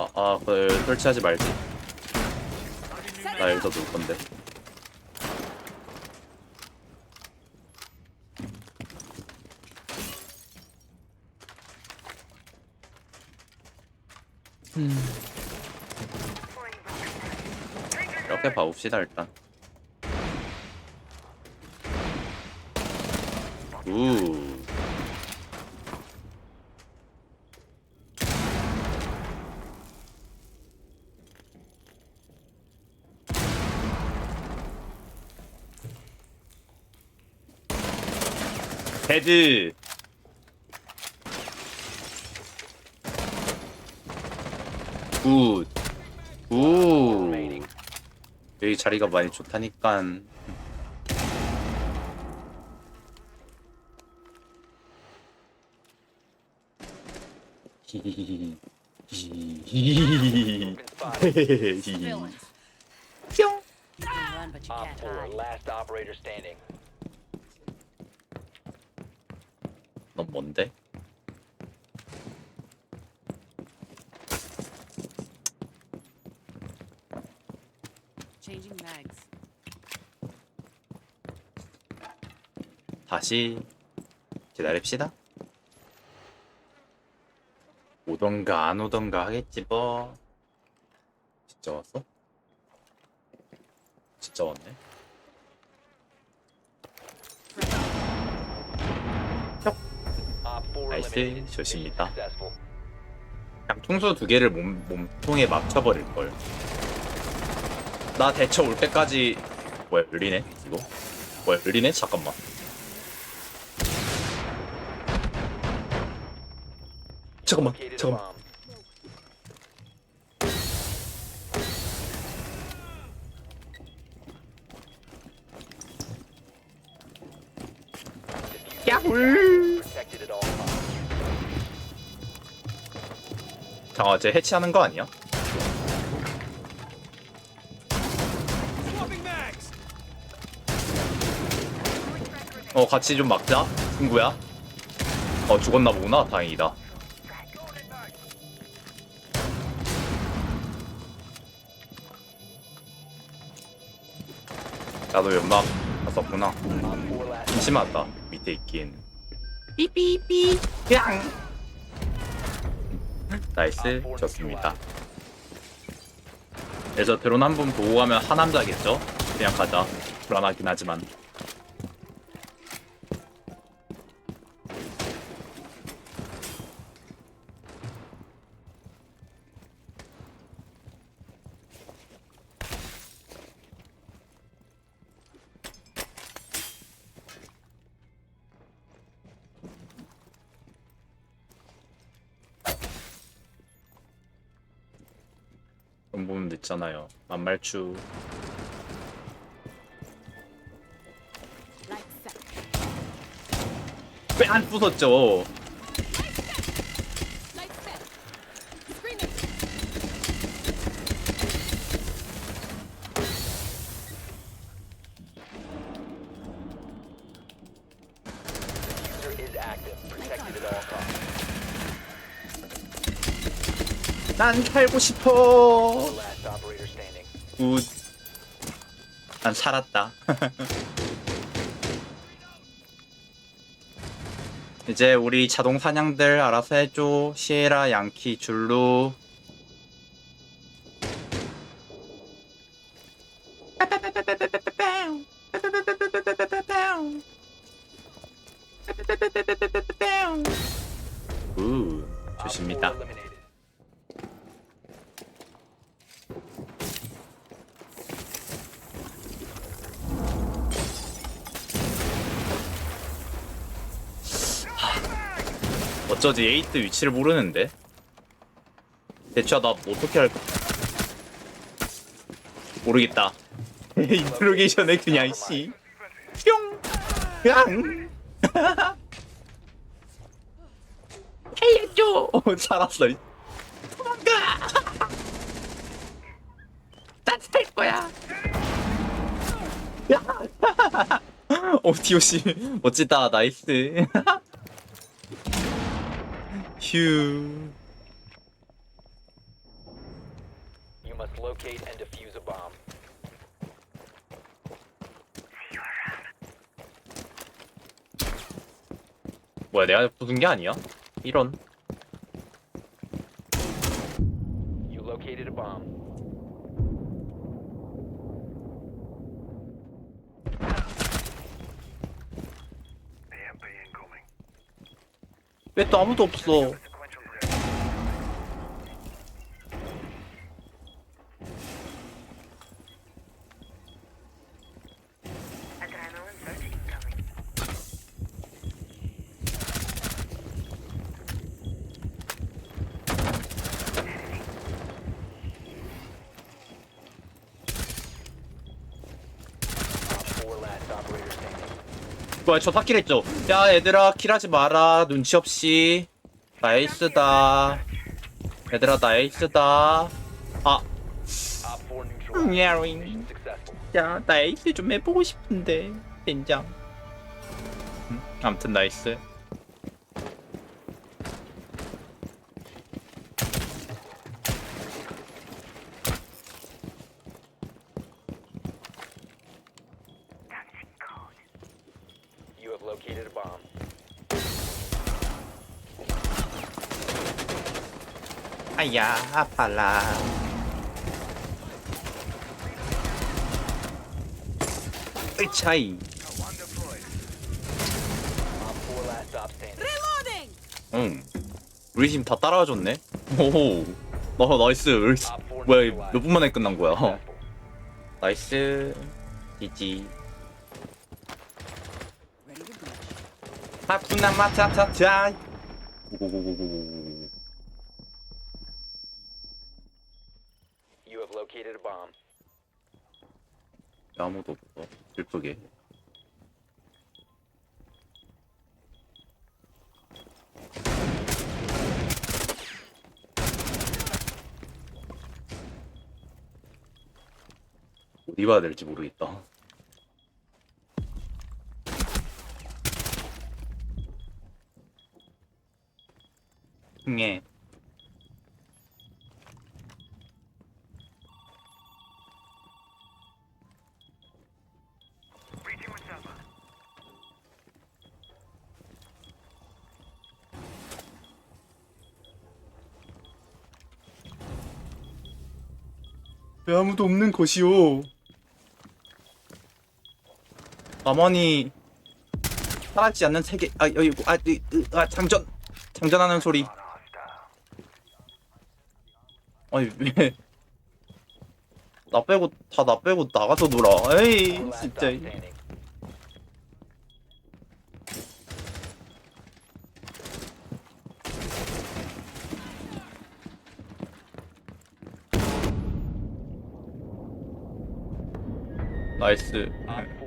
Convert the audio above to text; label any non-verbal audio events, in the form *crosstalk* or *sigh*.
아, 아, 그걸 설치하지 말지. 나 여기서 놀 건데. 이렇게 봐봅시다 일단. 우. 헤드. 굿. 우. 여기 자리가 많이 좋다니까. 히히히히. 히히히히. 히히히히. Villains. 뿅. You can run, but you Op can't 4, hide. last operator standing. 뭔데? 다시 기다립시다. 오던가 안 오던가 하겠지 뭐. 진짜 왔어? 진짜 왔네. 나이스, eliminated. 좋습니다. Mission successful. 그냥 통수 두 개를 몸, 몸통에 맞춰버릴 걸. 나 대처 올 때까지 뭐야 열리네 이거? 뭐야 열리네? 잠깐만. 잠깐만 잠깐만. 야훌. 잠깐만 쟤 해치하는 거 아니야? 어 같이 좀 막자 친구야. 어 죽었나 보구나 다행이다. 나도 연막 갔었구나. Op 4 last 심심하다 밑에 있긴 삐삐삐. 양 나이스 좋습니다. 그래서 드론 한분 보고 가면 하남자겠죠? 그냥 가자. 불안하긴 하지만 부분도 있잖아요 만말추 Like that. 왜안 부쉈죠? Like that. Screaming. user is active. Protected at all costs. 난 살고 싶어. 굿. 난 살았다. *laughs* 이제 우리 자동 사냥들 알아서 해줘. 시에라, 양키, 줄루. 우, 좋습니다. 어쩌지 에이트 위치를 모르는데 대추야 나 어떻게 할까 모르겠다 *laughs* 인트로게이션에 그냥 씨 뿅! 양! *laughs* 살려줘! 어, 살았어 도망가! *laughs* 난살 거야 야! 어 디오씨 멋지다 나이스 휴. You must locate and defuse a bomb. 뭐야 내가 부순 게 아니야? 이런. You located a bomb. 왜 또 아무도 없어? 뭐야 저 삭길 했죠? 야 얘들아 킬하지 마라 눈치 없이 나이스다 얘들아 나이스다 아 Op 4 neutralized. 미아링 Mission successful. 야 나이스 좀 해보고 싶은데 된장 음, 아무튼 나이스 아야 아파라 으차이 Op 4 last stop standing. Reloading! 응 우리 팀 다 따라와줬네 오호 나 나이스 우리 팀- Op 4 뭐야. 몇 분 만에 끝난 거야. 나이스 breach. 하프나 마차차차 오고고고고고 bomb. 아무도 없어. 슬프게 어디 봐야 될지 모르겠다. 흥해 왜 아무도 없는 곳이오? 가만히 살아있지 않는 세계 아 여기 아, 이, 으, 아 장전 장전하는 소리. 아니 왜? 나 빼고 다 나 빼고 나가서 놀아. 에이 진짜 나이스. Op